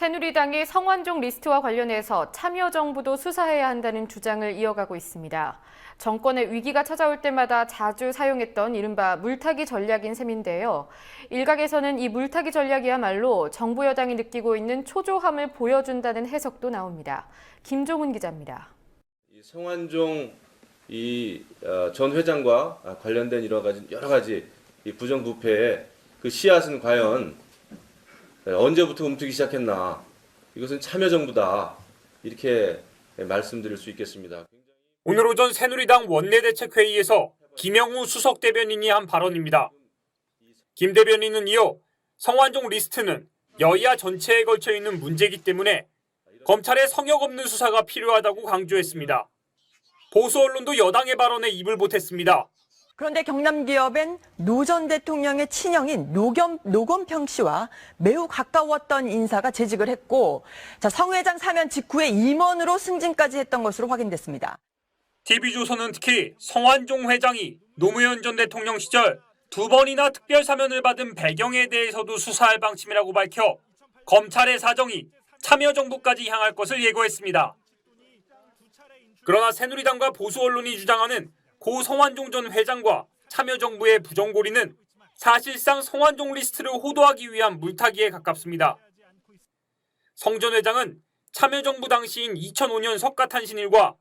새누리당이 성완종 리스트와 관련해서 참여정부도 수사해야 한다는 주장을 이어가고 있습니다. 정권의 위기가 찾아올 때마다 자주 사용했던 이른바 물타기 전략인 셈인데요. 일각에서는 이 물타기 전략이야말로 정부 여당이 느끼고 있는 초조함을 보여준다는 해석도 나옵니다. 김종훈 기자입니다. 이 성완종 이 어, 전 회장과 관련된 여러 가지 여러 가지 이 부정부패의 그 씨앗은 과연 언제부터 움트기 시작했나? 이것은 참여정부다 이렇게 말씀드릴 수 있겠습니다. 오늘 오전 새누리당 원내대책회의에서 김영우 수석 대변인이 한 발언입니다. 김 대변인은 이어 성완종 리스트는 여야 전체에 걸쳐 있는 문제이기 때문에 검찰의 성역 없는 수사가 필요하다고 강조했습니다. 보수 언론도 여당의 발언에 입을 보탰습니다. 그런데 경남 기업엔 노 전 대통령의 친형인 노겸, 노건평 씨와 매우 가까웠던 인사가 재직을 했고, 자, 성 회장 사면 직후에 임원으로 승진까지 했던 것으로 확인됐습니다. TV조선은 특히 성완종 회장이 노무현 전 대통령 시절 두 번이나 특별 사면을 받은 배경에 대해서도 수사할 방침이라고 밝혀 검찰의 사정이 참여정부까지 향할 것을 예고했습니다. 그러나 새누리당과 보수 언론이 주장하는 고 성완종 전 회장과 참여정부의 부정고리는 사실상 성완종 리스트를 호도하기 위한 물타기에 가깝습니다. 성 전 회장은 참여정부 당시인 2005년 석가탄신일과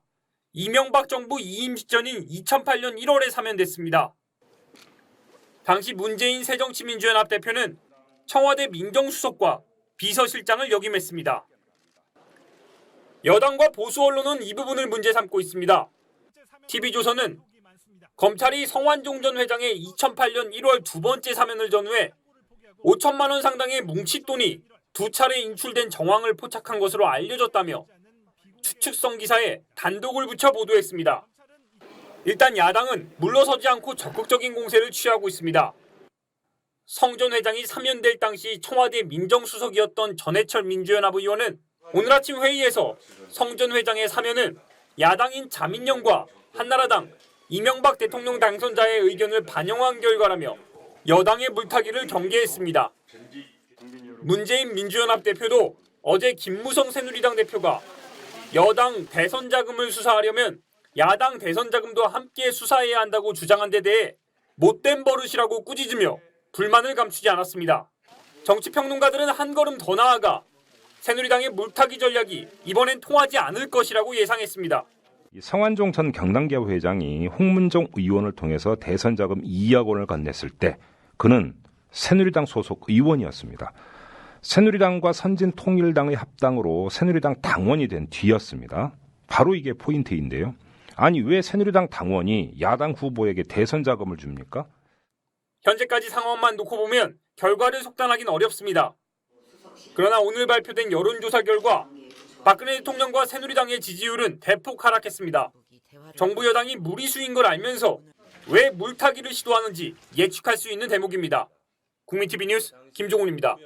이명박 정부 이임 시전인 2008년 1월에 사면됐습니다. 당시 문재인 새정치민주연합 대표는 청와대 민정수석과 비서실장을 역임했습니다. 여당과 보수 언론은 이 부분을 문제 삼고 있습니다. TV조선은 검찰이 성완종 전 회장의 2008년 1월 두 번째 사면을 전후해 5천만 원 상당의 뭉칫돈이 두 차례 인출된 정황을 포착한 것으로 알려졌다며 추측성 기사에 단독을 붙여 보도했습니다. 일단 야당은 물러서지 않고 적극적인 공세를 취하고 있습니다. 성 전 회장이 사면될 당시 청와대 민정수석이었던 전해철 민주연합 의원은 오늘 아침 회의에서 성 전 회장의 사면은 야당인 자민련과 한나라당 이명박 대통령 당선자의 의견을 반영한 결과라며 여당의 물타기를 경계했습니다. 문재인 민주연합 대표도 어제 김무성 새누리당 대표가 여당 대선 자금을 수사하려면 야당 대선 자금도 함께 수사해야 한다고 주장한 데 대해 못된 버릇이라고 꾸짖으며 불만을 감추지 않았습니다. 정치평론가들은 한 걸음 더 나아가 새누리당의 물타기 전략이 이번엔 통하지 않을 것이라고 예상했습니다. 이 성완종 전 경남기업 회장이 홍문종 의원을 통해서 대선 자금 2억 원을 건넸을 때 그는 새누리당 소속 의원이었습니다. 새누리당과 선진통일당의 합당으로 새누리당 당원이 된 뒤였습니다. 바로 이게 포인트인데요. 아니 왜 새누리당 당원이 야당 후보에게 대선 자금을 줍니까? 현재까지 상황만 놓고 보면 결과를 속단하긴 어렵습니다. 그러나 오늘 발표된 여론조사 결과 박근혜 대통령과 새누리당의 지지율은 대폭 하락했습니다. 정부 여당이 무리수인 걸 알면서 왜 물타기를 시도하는지 예측할 수 있는 대목입니다. 국민TV 뉴스 김종훈입니다.